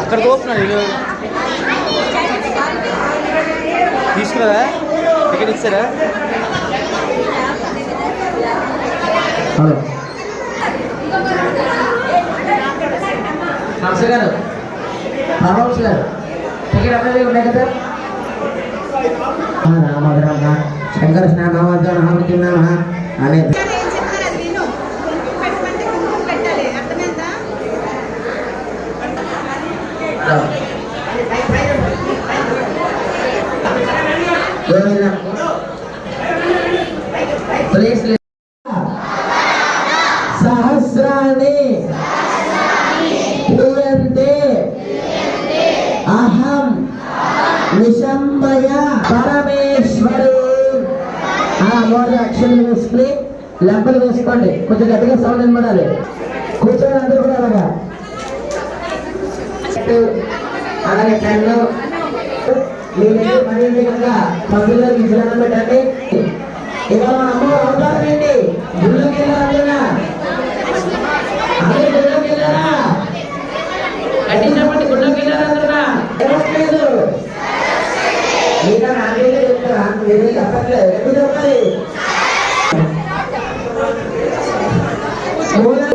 అక్కడ తోపున్నాడు వీళ్ళు తీసుకున్నారా టికెట్ ఇచ్చారా? హలో. నమస్తే గారు. ప్రభాస్ గారు టికెట్ అన్నీ ఉన్నాయి కదా రామద్రమ శంకర స్నామవద్ద నమ అనే ప్లీజ్ సహస్రాన్ని క్రియంతే అహం నిశంబయ పరమేశ్వరు. ఆ మూడు అక్షరాలు వేసుకుని లెంపలు వేసుకోండి. కొంచెం గట్టిగా సౌండ్ వినబడాలి. కూర్చొని అందరూ కూడా అలాగా. అలాగే పెన్ను మీ దగ్గర పని ఉంది కనుక పబ్బుల్లో విజయాన్ని అందరుగా వెళ్ళట్లేదు మీరా నాకేదో చెప్తారా మీరే చెప్పట్లేదు ఎందుకు చెప్పాలి మూల